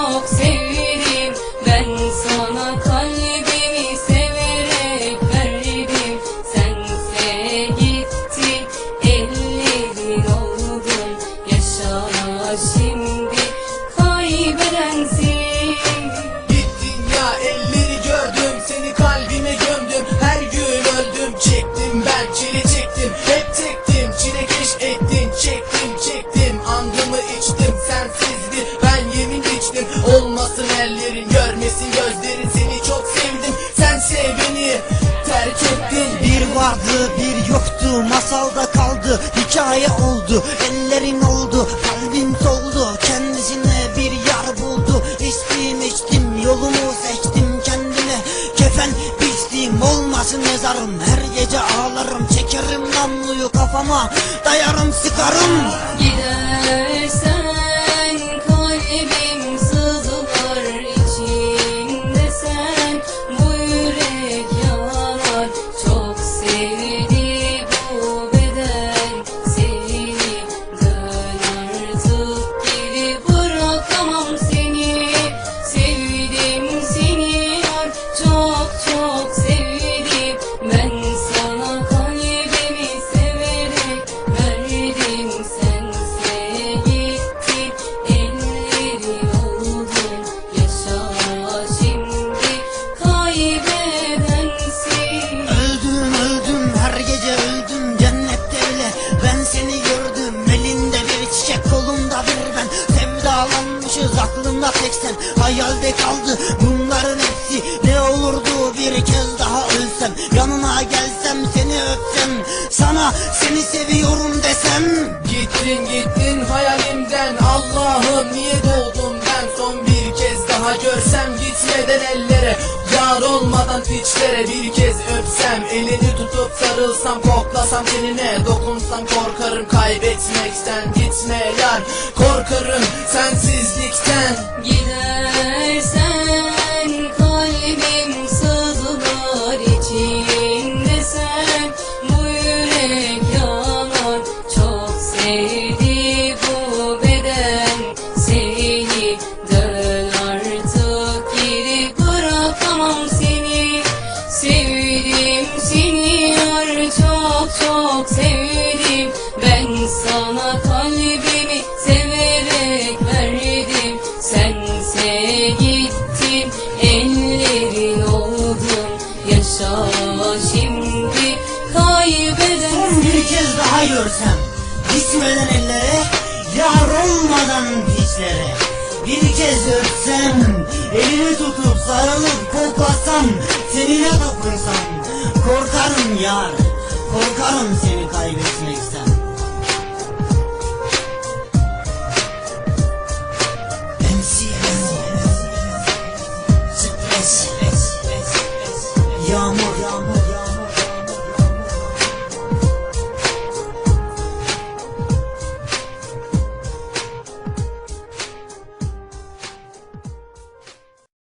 çok sevdim. Ben sana görmesin gözlerin seni çok sevdim. Sen sev beni. Terk ettin. Bir vardı bir yoktu. Masalda kaldı. Hikaye oldu. Ellerin oldu. Kalbin soldu kendisine bir yar buldu. İçtim içtim. Yolumu seçtim kendime. Kefen biçtim olmasın mezarım. Her gece ağlarım. Çekerim namluyu kafama. Dayarım sıkarım sevdalanmışız aklımda tek sen. Hayalde kaldı bunların hepsi. Ne olurdu bir kez daha ölsem. Yanına gelsem seni öpsem. Sana seni seviyorum desem. Gittin gittin hayalimden. Allah'ım niye doğdum ben? Son bir kez daha görsem Gitmeden ellere. Yar olmadan piçlere bir kez öpsem. Elini tutup sarılsam koklasam tenine. Dokunsam korkarım kaybetmekten. Gitme yar korkarım sensizlikten Yeah. Kaybeden Son bir kez daha görsem Gitmeden ellere Yar olmadan piçlere Bir kez öpsem Elini tutup sarılıp koklasam Seninle dokunsam Korkarım yar Korkarım seni kaybetmekten し